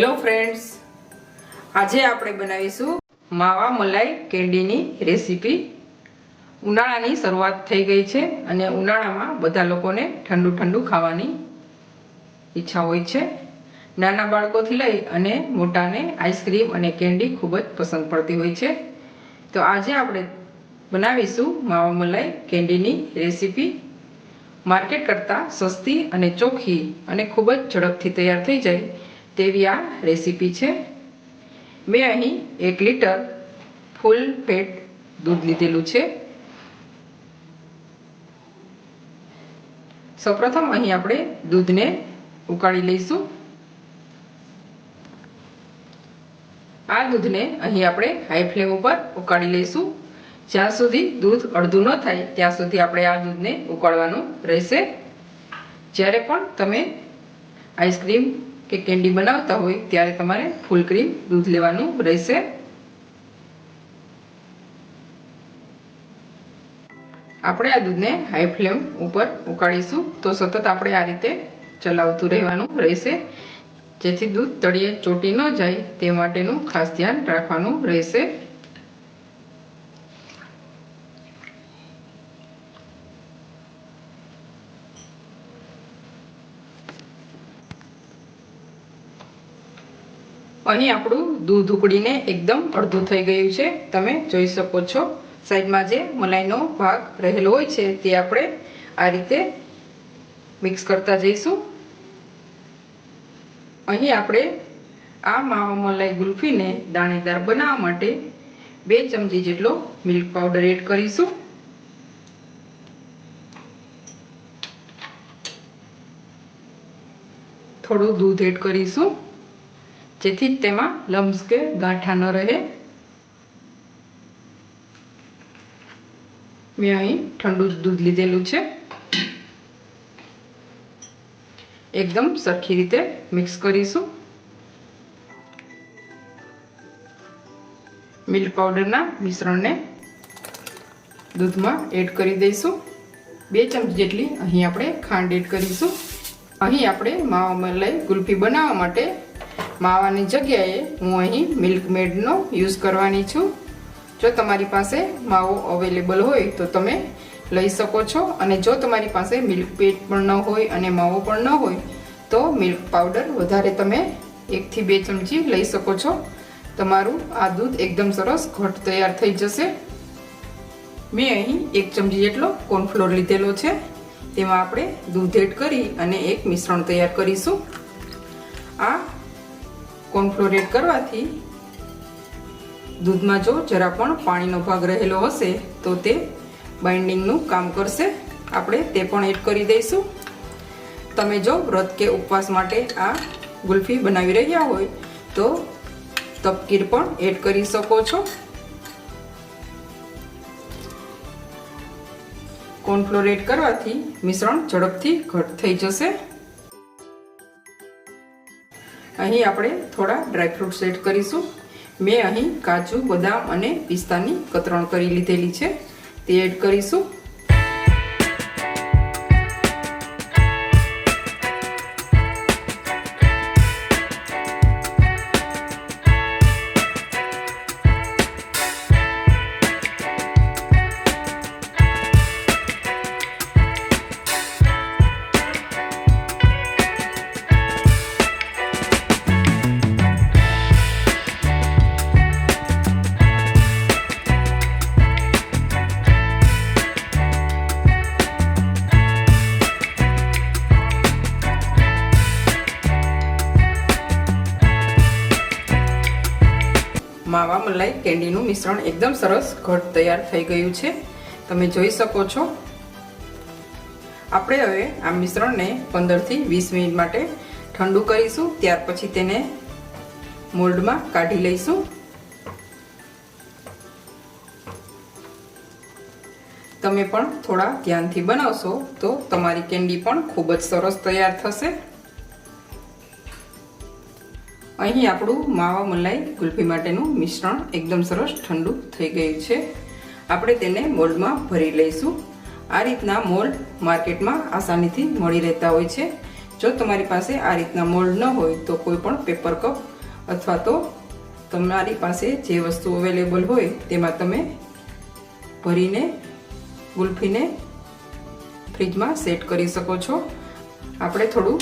Hello friends આજે આપણે બનાવીશું માવા મલાઈ કેન્ડીની રેસીપી. ઉનાળાની શરૂઆત થઈ ગઈ છે અને ઉનાળામાં બધા લોકોને ઠંડુ ઠંડુ ખાવાની ઈચ્છા હોય છે. નાના બાળકોથી લઈ અને મોટાને આઈસ્ક્રીમ અને કેન્ડી ખૂબ જ પસંદ પડતી હોય છે. તો આજે આપણે બનાવીશું માવા મલાઈ કેન્ડીની રેસીપી. માર્કેટ કરતાં સસ્તી અને ચોખ્ખી અને ખૂબ જ ઝડપથી તૈયાર થઈ જાય તેવી આ રેસીપી છે. મેં અહીં એક લીટર ફૂલ ફેટ દૂધ લીધેલું છે. સૌપ્રથમ અહીં આપણે દૂધને ઉકાળી લઈશું. આ દૂધને અહીં આપણે હાઈ ફ્લેમ ઉપર ઉકાળી લઈશું. જ્યાં સુધી દૂધ અડધું ન થાય, ત્યાં સુધી આપણે આ દૂધને ઉકાળવાનું રહેશે. જ્યારે પણ તમે આઈસ્ક્રીમ કે કેન્ડી બનાવતા હોય ત્યારે તમારે ફૂલ ક્રીમ દૂધ લેવાનું રહેશે. આપણે આ દૂધને હાઈ ફ્લેમ ઉપર ઉકાળીશું. તો સતત આપણે આ રીતે ચલાવતું રહેવાનું રહેશે. જેથી દૂધ તળિયે ચોટી ન જાય તે માટેનું ખાસ ધ્યાન રાખવાનું રહેશે. અહીં આપણું દૂધ ઉકળીને એકદમ અડધું થઈ ગયું છે. તમે જોઈ શકો છો. સાઈડમાં જે મલાઈનો ભાગ રહેલો હોય છે તે આપણે આ રીતે મિક્સ કરતા જઈશું. અહીં આપણે આ માવા મલાઈ ગુલ્ફીને દાણેદાર બનાવવા માટે બે ચમચી જેટલો મિલ્ક પાવડર એડ કરીશું. થોડું દૂધ એડ કરીશું. જેથી તેમાં લમ્સ કે ગાંઠા ન રહે. મેં અહીં ઠંડુ દૂધ લીધેલું છે. એકદમ સરખી રીતે મિક્સ કરીશું. મિલ્ક પાવડરના મિશ્રણને દૂધમાં એડ કરી દઈશું. બે ચમચી જેટલી અહીં આપણે ખાંડ એડ કરીશું. અહીં આપણે માવા મલાઈ ગુલ્ફી બનાવવા માટે માવાની જગ્યાએ હું અહીં મિલ્કમેડનો યુઝ કરવાની છું. જો તમારી પાસે માવો અવેલેબલ હોય તો તમે લઈ શકો છો અને જો તમારી પાસે મિલ્ક પેટ પણ ન હોય અને માવો પણ ન હોય તો મિલ્ક પાવડર વધારે તમે એકથી બે ચમચી લઈ શકો છો. તમારું આ દૂધ એકદમ સરસ ઘટ તૈયાર થઈ જશે. મેં અહીં એક ચમચી જેટલો કોર્નફ્લોર લીધેલો છે. તેમાં આપણે દૂધ એડ કરી અને એક મિશ્રણ તૈયાર કરીશું. આ કોર્નફ્લોર કરવાથી દૂધમાં જો જરા પણ પાણીનો ભાગ રહેલો હશે, તો તે બાઇન્ડિંગનું કામ કરશે. આપણે તે પણ એડ કરી દઈશું. તમે જો વ્રત કે ઉપવાસ માટે આ ગુલ્ફી બનાવી રહ્યા હોય, તો તપકીર પણ એડ કરી શકો છો. કોર્નફ્લોર કરવાથી મિશ્રણ ઝડપથી ઘટ થઈ જશે. અહીં આપણે થોડા ડ્રાયફ્રૂટ્સ એડ કરીશું. મેં અહીં કાજુ, બદામ અને પિસ્તાની કતરણ કરી લીધેલી છે. તે એડ કરીશું. માવા મલાઈ કેન્ડીનું મિશ્રણ એકદમ સરસ ઘટ તૈયાર થઈ ગયું છે. તમે જોઈ શકો છો. આપણે હવે આ મિશ્રણને પંદરથી વીસ મિનિટ માટે ઠંડુ કરીશું, ત્યાર પછી તેને મોલ્ડમાં કાઢી લઈશું. તમે પણ થોડા ધ્યાનથી બનાવશો તો તમારી કેન્ડી પણ ખૂબ જ સરસ તૈયાર થશે. અહીં આપણું માવા મલાઈ કુલ્ફી માટેનું મિશ્રણ એકદમ સરસ ઠંડુ થઈ ગયું છે. આપણે તેને મોલ્ડમાં ભરી લઈશું. આ રીતના મોલ્ડ માર્કેટમાં આસાનીથી મળી રહેતા હોય છે. જો તમારી પાસે આ રીતના મોલ્ડ ન હોય તો કોઈ પણ પેપર કપ અથવા તો તમારી પાસે જે વસ્તુ અવેલેબલ હોય તેમાં તમે ભરીને ગુલ્ફીને ફ્રીજમાં સેટ કરી શકો છો. આપણે થોડું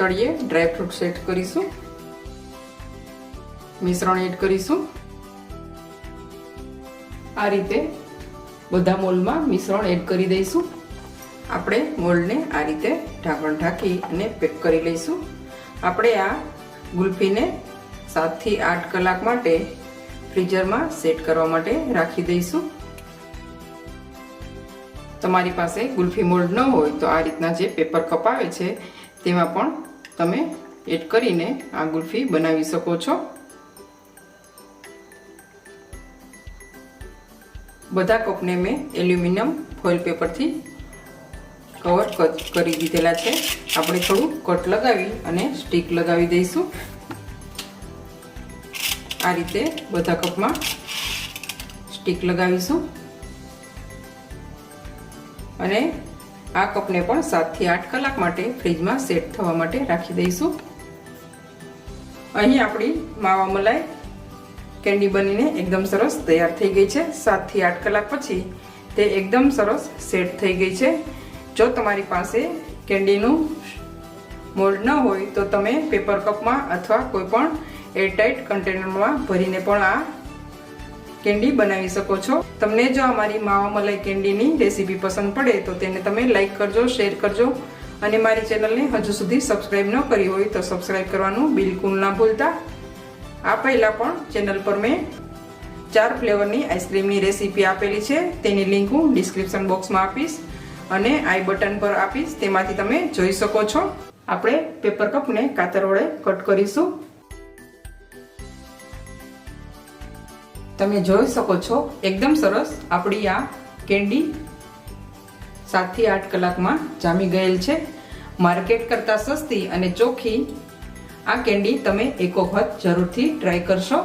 તળિયે ડ્રાયફ્રૂટ સેટ કરીશું, મિશ્રણ એડ કરીશું. આ રીતે બધા મોલમાં મિશ્રણ એડ કરી દઈશું. આપણે મોલ્ડને આ રીતે ઢાંકણ ઢાંકી અને પેક કરી લઈશું. આપણે આ ગુલ્ફીને સાતથી આઠ કલાક માટે ફ્રીઝરમાં સેટ કરવા માટે રાખી દઈશું. તમારી પાસે ગુલ્ફી મોલ્ડ ન હોય તો આ રીતના જે પેપર કપ આવે છે, તેમાં પણ તમે એડ કરીને આ ગુલ્ફી બનાવી શકો છો. બધા કપને મેં એલ્યુમિનિયમ ફોઇલ પેપરથી કવર કરી દીધેલા છે. આપણે થોડું કટ લગાવી અને સ્ટીક લગાવી દઈશું. આ રીતે બધા કપમાં સ્ટીક લગાવીશું. અને આ કપને પણ સાતથી આઠ કલાક માટે ફ્રીજમાં સેટ થવા માટે રાખી દઈશું. અહીં આપણી માવા મલાઈ કેન્ડી બનીને એકદમ સરસ તૈયાર થઈ ગઈ છે. સાતથી આઠ કલાક પછી તે એકદમ સરસ સેટ થઈ ગઈ છે. જો તમારી પાસે કેન્ડીનું મોલ્ડ ન હોય તો તમે પેપર કપમાં અથવા કોઈ પણ એરટાઇટ કન્ટેનરમાં ભરીને પણ આ કેન્ડી બનાવી શકો છો. તમને જો અમારી માવા મલાઈ કેન્ડીની રેસીપી પસંદ પડે, તો તેને તમે લાઈક કરજો શેર કરજો. અને મારી ચેનલને હજુ સુધી સબસ્ક્રાઈબ ન કરી હોય, તો સબસ્ક્રાઈબ કરવાનું બિલકુલ ના ભૂલતા. આ પહેલાં પણ ચેનલ પર મેં ચાર ફ્લેવરની આઈસ્ક્રીમની રેસીપી આપેલી છે. તેની લિંક હું ડિસ્ક્રિપ્શન બોક્સમાં આપીશ અને આઈ બટન પર આપીશ. તેમાંથી તમે જોઈ શકો છો. આપણે પેપર કપને કાતર વડે કટ કરીશું. તમે જોઈ શકો છો, એકદમ સરસ આપણી આ કેન્ડી સાતથી આઠ કલાકમાં જામી ગયેલ છે. માર્કેટ કરતાં સસ્તી અને ચોખ્ખી આ કેન્ડી તમે એક વખત જરૂરથી ટ્રાય કરશો.